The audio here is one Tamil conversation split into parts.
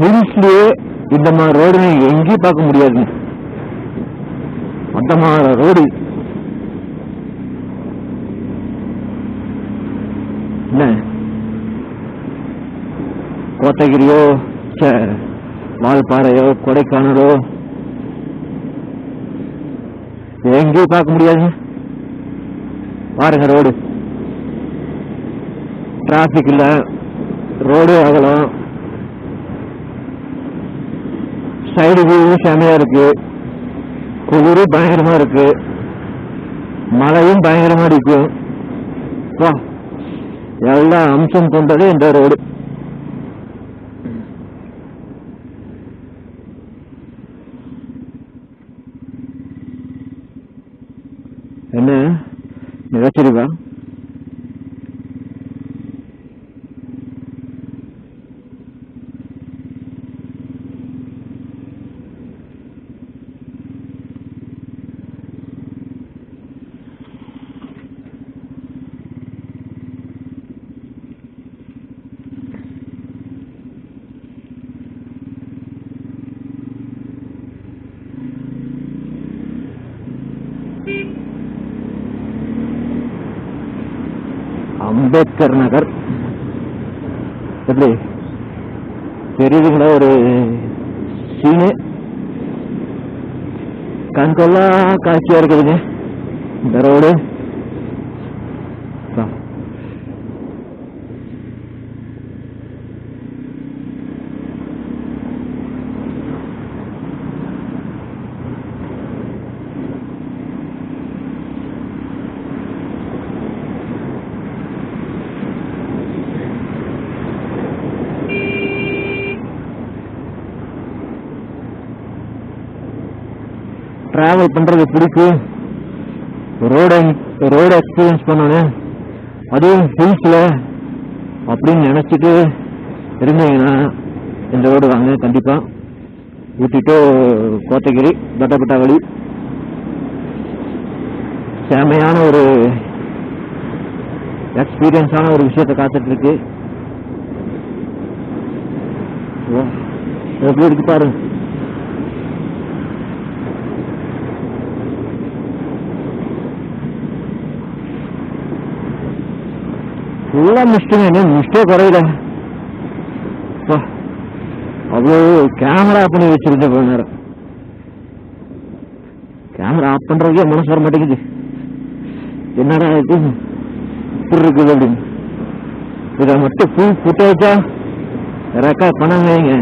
ஹில்ஸ்லயே இந்த மாதிரி ரோடு நீங்க எங்கேயும் பார்க்க முடியாது. மொத்தமான ரோடு என்ன? கோத்தகிரியோ வால்பாறையோ கொடைக்கானலோ எங்கேயும் பார்க்க முடியாது. பாருங்க ரோடு டிராபிக் இல்ல. ரோடு அகலம். சைடு வியூவும் செமையா இருக்கு. குளிரும் பயங்கரமா இருக்கு. மழையும் பயங்கரமா இருக்கும் வா. எல்லா அம்சம் கொண்டது இந்த ரோடு. என்ன? நிகழ்ச்சிருக்கா? அம்பேத்கர் நகர். எப்படி? தெரியுதுங்களா ஒரு சீனு கண்கொள்ளா காட்சியா இருக்குதுங்க இந்த ரோடு ட்ராவல் பண்றது பிடிக்கும் ரோடு ரோடு எக்ஸ்பீரியன்ஸ் பண்ணணும் அதுவும் ஹில்ஸ்ல அப்படின்னு நினைச்சிட்டு இருந்தீங்கன்னா இந்த ரோடு வாங்க கண்டிப்பா. ஊட்டி டு கோத்தகிரி பட்டப்பட்டா வழி செமையான ஒரு எக்ஸ்பீரியன்ஸான ஒரு விஷயத்த காத்துட்டு இருக்கு எப்படி இருக்கு பாருங்க ஃபுல்லாக மிஸ்டுங்க என்ன மிஸ்டே குறையில அப்பா, அவ்வளோ கேமரா ஆஃப் பண்ணி வச்சிருந்தேன் கொஞ்ச நேரம் கேமரா ஆஃப் பண்ணுறதுக்கே மனசு வர மாட்டேங்குது என்னடா இது இப்படி இருக்குது அப்படின்னு இதை மட்டும் ஃபுல் ஃபுட்டேஜா ரெக்கார்ட் பண்ணாங்க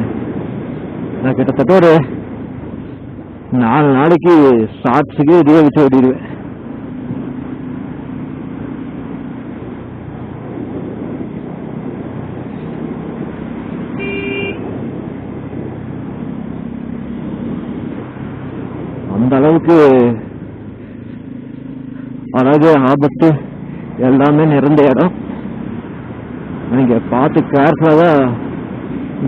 நான் கிட்டத்தட்ட ஒரு நாலு நாளைக்கு ஷார்ட்ஸுக்கு இதுவே வச்சு ஓடிடுவேன் அந்த அளவுக்கு அழகு ஆபத்து எல்லாமே நிறைந்த இடம். நீங்கள் பார்த்து கேரஃபாக தான்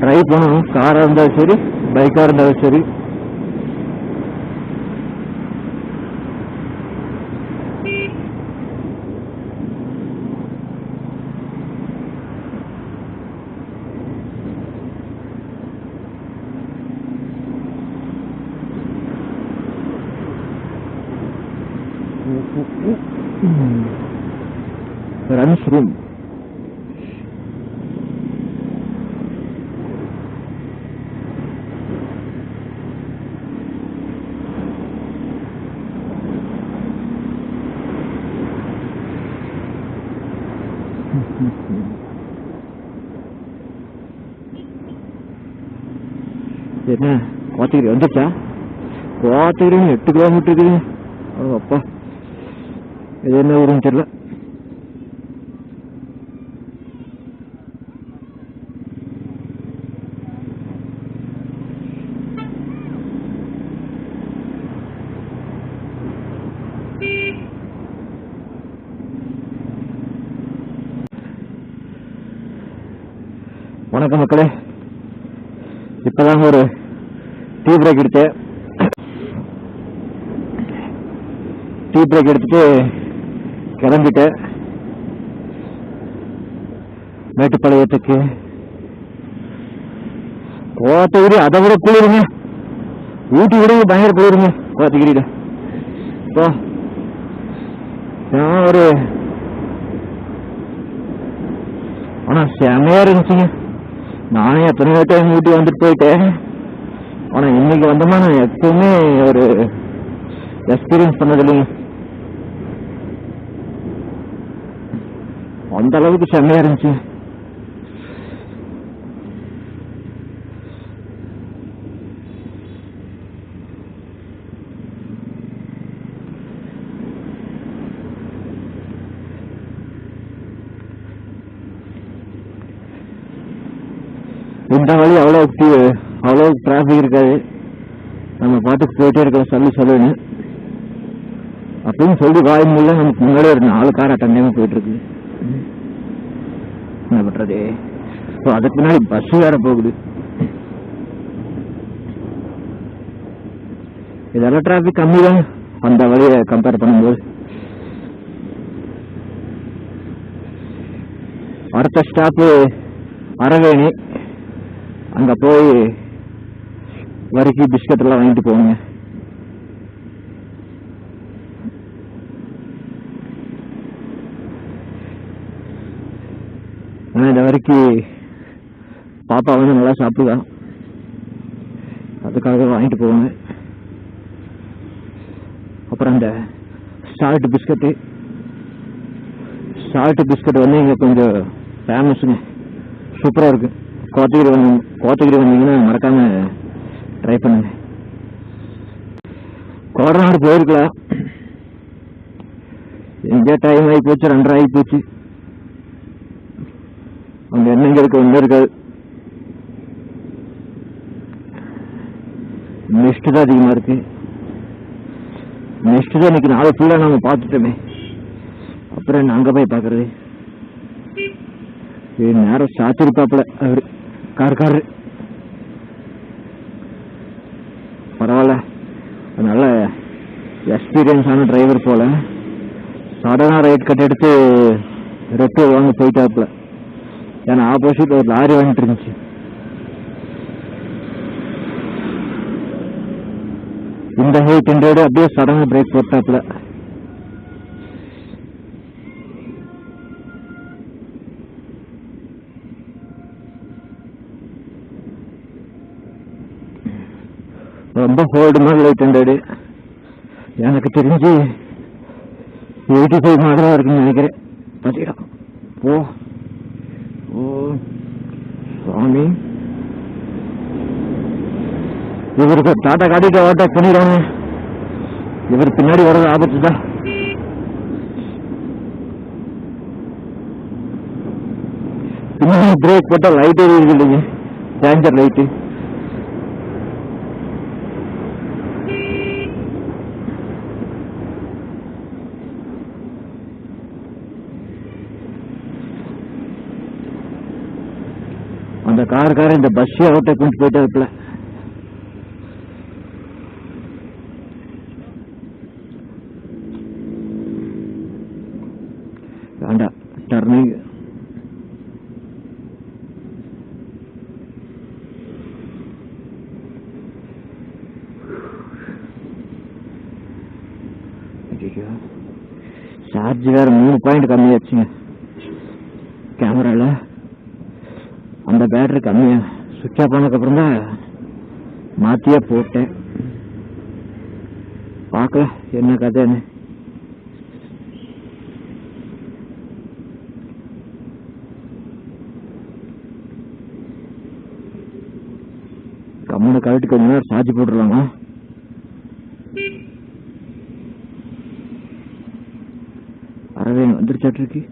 ட்ரைவ் பண்ணணும். காராக இருந்தாலும் சரி பைக்காக இருந்தாலும் சரி. Runs என்ன? கோத்தகிரி வந்துச்சா கோத்தகிரி எட்டு கிலோமீட்டருக்கு அப்பா இது என்ன ஊருன்னு தெரியல. வணக்கம் மக்களே. இப்பதான் ஒரு டீ பிரேக் எடுத்தேன். டீ பிரேக் எடுத்துட்டு கிளம்பிட்டேன் மேட்டுப்பாளையத்துக்கு. கோத்தகிரி அதை விட குளிருங்க. ஊட்டி விட பயங்கர குளிருங்க கோத்தகிரியில. இப்போ நான் ஒரு ஆனா செமையா இருந்துச்சுங்க. நானே எத்தனை டைம் ஊட்டி வந்துட்டு போயிட்டேன். ஆனா இன்னைக்கு வந்தோம்னா நான் எப்பவுமே ஒரு எக்ஸ்பீரியன்ஸ் பண்ணது இல்லைங்க அந்த அளவுக்கு செம்மையா இருந்துச்சு. இந்த வழி அவ்வளோ அவ்வளோ டிராஃபிக் இருக்காது. நம்ம பாட்டுக்கு போயிட்டே இருக்கலாம் சொல்லி சொல்லுன்னு. அப்படின்னு சொல்லி வாய் மூலம் நமக்கு முன்னாடியே ஒரு நாலு கார் அட்டன்டைமா போயிட்டு இருக்கு. என்ன பண்றது? இப்போ அதுக்கு முன்னாடி பஸ் வேற போகுது. இதெல்லாம் டிராபிக் கம்மி தான் அந்த வழியை கம்பேர் பண்ணும்போது. அடுத்த ஸ்டாப்பு அரவேணி. அங்க போய் வரிக்கி பிஸ்கட் எல்லாம் வாங்கிட்டு போவாங்க ஆனால் இந்த வரைக்கும் பாப்பா வந்து நல்லா சாப்பிடுதான் அதுக்காக வாங்கிட்டு போவாங்க. அப்புறம் அந்த சால்ட் பிஸ்கட்டு சால்ட் பிஸ்கட் வந்து இங்கே கொஞ்சம் ஃபேமஸுங்க சூப்பராக இருக்கு. கோத்தகிரி வந்து கோத்தகிரி வந்தீங்கன்னா மறக்காம ட்ரை பண்ணுங்க. கோடநாடு போயிருக்கலாம். எங்கே டைம் ஆகி போச்சு ரெண்டரை ஆகி போச்சு. அங்க எண்ணங்களுக்கு இருக்கு ஒன்றும் இருக்காது தான் அதிகமா இருக்கு. நெக்ஸ்ட் தான் இன்னைக்கு நாளை ஃபுல்லா நம்ம பார்த்துட்டோமே. அப்புறம் என்ன அங்க போய் பாக்குறது நேரம் நேரம் சாத்திருப்பாப்புல. அவரு கார் காரு பரவாயில்ல நல்ல எக்ஸ்பீரியன்ஸ் ஆன டிரைவர் போல. சடனா ரைட் கட் எடுத்து ரெட்டு வாங்க போயிட்டாப்புல. ஏன்னா ஆப்போசிட் ஒரு லாரி வந்துட்டு இருந்துச்சு இந்த ஹைட் ஹண்ட்ரட் அப்படியே சடங்கு பிரேக் போட்டாப்புல ரொம்ப ஹோல்டு மாதிரி லைட் ஹண்ட்ரடு எனக்கு தெரிஞ்சு எயிட்டி ஃபைவ் மாடலாக இருக்குன்னு நினைக்கிறேன் பார்த்தீங்களா ஓ ஓ சுவாமி. இவருக்கு டாட்டா காட்டிட்டு ஓவர்டேக் பண்ணிடுவாங்க இவர் பின்னாடி வர்றது ஆபத்து தான். பின்னாடி பிரேக் போட்டா லைட் எரியுது இல்லைங்க. டேஞ்சர் லைட்டு அந்த காருக்காரன் இந்த பஸ் அவட்ட கொண்டு போயிட்டு இருக்குல்ல வேண்டா டர்னிங் சார்ஜ் வேற மூணு பாயிண்ட் கம்மியாச்சுங்க. கேமரால அந்த பேட்டரி கம்மியா சுவிட்ச் ஆஃப் பண்ணதுக்கப்புறம் தான் மாற்றியே போட்டேன். பார்க்கல என்ன கதைன்னு. கம்மனை கழட்டி கொஞ்ச நேரம் சார்ஜ் போட்டுருவாங்க அறவே வந்துருச்சாட்டு இருக்கு